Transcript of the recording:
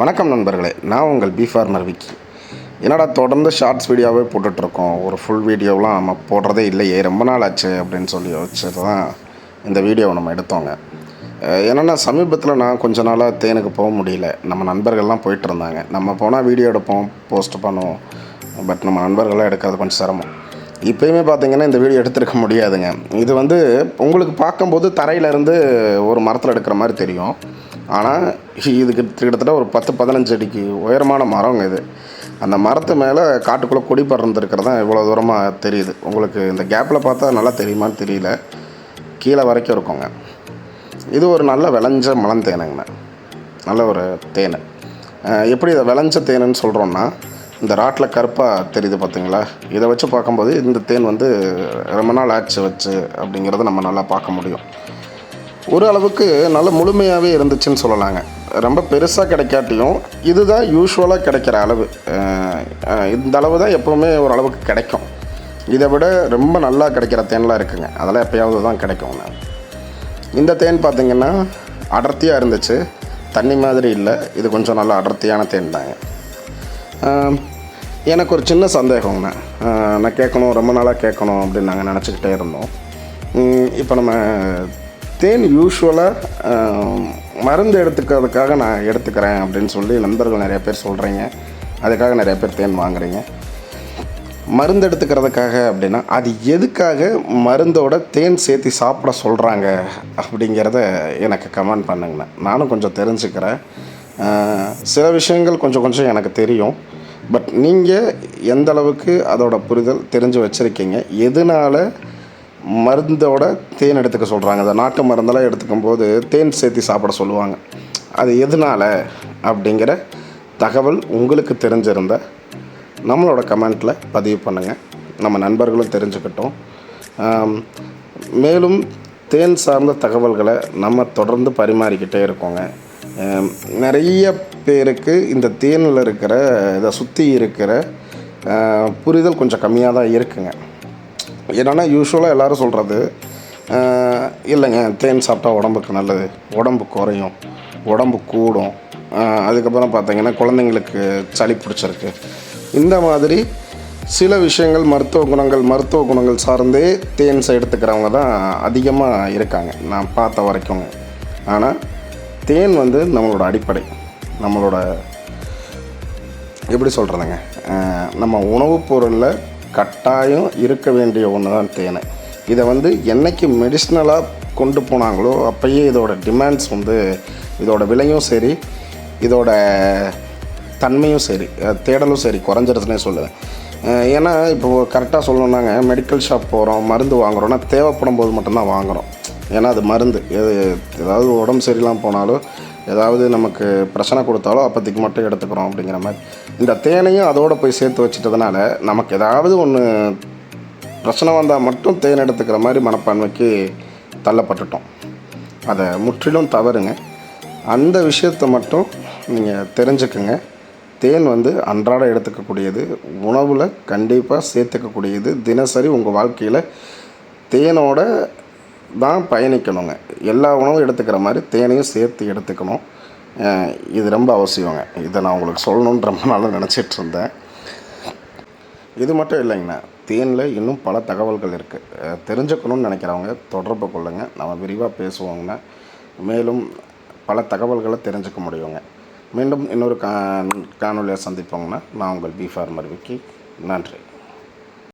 வணக்கம் நண்பர்களே நான் உங்கள் பி ஃபார்மர் விக்கி. என்னடா தொடர்ந்து ஷார்ட்ஸ் வீடியோவே போட்டுட்ருக்கோம்? ஒரு ஃபுல் வீடியோலாம் நம்ம போடுறதே இல்லையே ரொம்ப நாள் ஆச்சு அப்படின்னு சொல்லி வச்சுட்டு தான் இந்த வீடியோவை நம்ம எடுத்தோங்க. என்னென்னா சமீபத்தில் நான் கொஞ்ச நாளாக தேனுக்கு போக முடியல. நம்ம நண்பர்கள்லாம் போயிட்டு இருந்தாங்க நம்ம போனால் வீடியோ எடுப்போம் போஸ்ட் பண்ணுவோம். பட் நம்ம நண்பர்கள்லாம் எடுக்கிறது கொஞ்சம் சிரமம். இப்போயுமே பார்த்தீங்கன்னா இந்த வீடியோ எடுத்திருக்க முடியாதுங்க. இது வந்து உங்களுக்கு பார்க்கும்போது தரையிலேருந்து ஒரு மரத்தில் எடுக்கிற மாதிரி தெரியும். ஆனால் இது கிட்டத்தட்ட ஒரு பத்து பதினஞ்சு அடிக்கு உயரமான மரங்க இது. அந்த மரத்து மேலே காட்டுக்குள்ளே கொடி பறந்துருக்கிறது இவ்வளோ தூரமாக தெரியுது. உங்களுக்கு இந்த கேப்பில் பார்த்தா நல்லா தெரியுமான்னு தெரியல. கீழே வரைக்கும் இருக்குங்க. இது ஒரு நல்ல விளைஞ்ச மலந்தேனுங்கண்ணா நல்ல ஒரு தேன். எப்படி இதை விளைஞ்ச தேனுன்னு சொல்கிறோன்னா இந்த ராட்டில் கருப்பாக தெரியுது பார்த்தீங்களா இதை வச்சு பார்க்கும்போது இந்த தேன் வந்து ரொம்ப நாள் ஆச்சு வச்சு அப்படிங்கிறத நம்ம நல்லா பார்க்க முடியும். ஒரு அளவுக்கு நல்ல முழுமையாகவே இருந்துச்சுன்னு சொல்லலாங்க. ரொம்ப பெருசாக கிடைக்காட்டியும் இதுதான் யூஸ்வலாக கிடைக்கிற அளவு. இந்த அளவு தான் எப்போவுமே ஓரளவுக்கு கிடைக்கும். இதை விட ரொம்ப நல்லா கிடைக்கிற தேன்லாம் இருக்குங்க. அதெல்லாம் எப்போயாவது தான் கிடைக்குங்க இந்த தேன் பார்த்திங்கன்னா அடர்த்தியாக இருந்துச்சு. தண்ணி மாதிரி இல்லை. இது கொஞ்சம் நல்லா அடர்த்தியான தேன் தாங்க. எனக்கு ஒரு சின்ன சந்தேகங்கண்ணா நான் கேட்கணும் ரொம்ப நாளாக கேட்கணும் அப்படின்னு நாங்கள் நினச்சிக்கிட்டே இருந்தோம். இப்போ நம்ம தேன் யூஸ்வலாக மருந்து எடுத்துக்கிறதுக்காக நான் எடுத்துக்கிறேன் அப்படின்னு சொல்லி நண்பர்கள் நிறைய பேர் சொல்கிறீங்க அதுக்காக நிறைய பேர் தேன் வாங்குறீங்க. மருந்து எடுத்துக்கிறதுக்காக அப்படின்னா அது எதுக்காக மருந்தோட தேன் சேர்த்து சாப்பிட சொல்கிறாங்க அப்படிங்கிறத எனக்கு கமெண்ட் பண்ணுங்கண்ணா. நானும் கொஞ்சம் தெரிஞ்சுக்கிறேன். சில விஷயங்கள் கொஞ்சம் கொஞ்சம் எனக்கு தெரியும். பட் நீங்கள் எந்தளவுக்கு அதோட புரிதல் தெரிஞ்சு வச்சுருக்கீங்க எதனால் மருந்தோட தேன் எடுத்துக்க சொல்கிறாங்க அந்த நாட்டு மருந்தெல்லாம் எடுத்துக்கும் போது தேன் சேர்த்து சாப்பிட சொல்லுவாங்க. அது எதனால் அப்படிங்கிற தகவல் உங்களுக்கு தெரிஞ்சிருந்த நம்மளோட கமெண்ட்டில் பதிவு பண்ணுங்கள் நம்ம நண்பர்களும் தெரிஞ்சுக்கிட்டோம். மேலும் தேன் சார்ந்த தகவல்களை நம்ம தொடர்ந்து பரிமாறிக்கிட்டே இருக்கோங்க. நிறைய பேருக்கு இந்த தேனில் இருக்கிற இதை சுற்றி இருக்கிற புரிதல் கொஞ்சம் கம்மியாக தான் இருக்குங்க. என்னென்னா யூஸ்வலாக எல்லோரும் சொல்கிறது இல்லைங்க தேன் சாப்பிட்டா உடம்புக்கு நல்லது உடம்பு குறையும் உடம்பு கூடும். அதுக்கப்புறம் பார்த்தீங்கன்னா குழந்தைங்களுக்கு சளி பிடிச்சிருக்கு. இந்த மாதிரி சில விஷயங்கள் மருத்துவ குணங்கள் மருத்துவ குணங்கள் சார்ந்தே தேன் எடுத்துக்கிறவங்க தான் அதிகமாக இருக்காங்க நான் பார்த்த வரைக்கும். ஆனால் தேன் வந்து நம்மளோட அடிப்படை. நம்மளோட எப்படி சொல்கிறதுங்க நம்ம உணவுப் பொருளில் கட்டாயம் இருக்க வேண்டிய ஒன்று தான். தேனை இதை வந்து என்னைக்கு மெடிஷ்னலாக கொண்டு போனாங்களோ அப்போயே இதோட டிமாண்ட்ஸ் வந்து இதோட விலையும் சரி இதோட தன்மையும் சரி தேடலும் சரி குறைஞ்சிருச்சுனே சொல்லுவேன். ஏன்னா இப்போ கரெக்டாக சொல்லணுன்னாங்க மெடிக்கல் ஷாப் போகிறோம் மருந்து வாங்குறோம்னா தேவைப்படும் போது மட்டும்தான் வாங்குகிறோம் ஏன்னா அது மருந்து. எது ஏதாவது உடம்பு சரியில்லாமல் போனாலும் ஏதாவது நமக்கு பிரச்சனை கொடுத்தாலோ அப்போதைக்கு மட்டும் எடுத்துக்கிறோம் அப்படிங்கிற மாதிரி. இந்த தேனையும் அதோடு போய் சேர்த்து வச்சிட்டதுனால நமக்கு ஏதாவது ஒன்று பிரச்சனை வந்தால் மட்டும் தேன் எடுத்துக்கிற மாதிரி மனப்பான்மைக்கு தள்ளப்பட்டுட்டோம். அதை முற்றிலும் தவறுங்க. அந்த விஷயத்தை மட்டும் நீங்கள் தெரிஞ்சுக்குங்க. தேன் வந்து அன்றாட எடுத்துக்கக்கூடியது உணவில் கண்டிப்பாக சேர்த்துக்கக்கூடியது. தினசரி உங்கள் வாழ்க்கையில் தேனோட தான் பயணிக்கணுங்க. எல்லா உணவும் எடுத்துக்கிற மாதிரி தேனையும் சேர்த்து எடுத்துக்கணும். இது ரொம்ப அவசியங்க. இதை நான் உங்களுக்கு சொல்லணுன்ற ரொம்ப நாளாக நினச்சிட்டு இருந்தேன். இது மட்டும் இல்லைங்கண்ணா. தேனில் இன்னும் பல தகவல்கள் இருக்குது தெரிஞ்சுக்கணும்னு நினைக்கிறவங்க தொடர்பு கொள்ளுங்க. நம்ம விரிவாக பேசுவோங்கண்ணா. மேலும் பல தகவல்களை தெரிஞ்சுக்க முடியுங்க. மீண்டும் இன்னொரு கா காணொலியை சந்திப்போங்கண்ணா. நான் உங்கள் பி ஃபார்மர் விக்கி. நன்றி.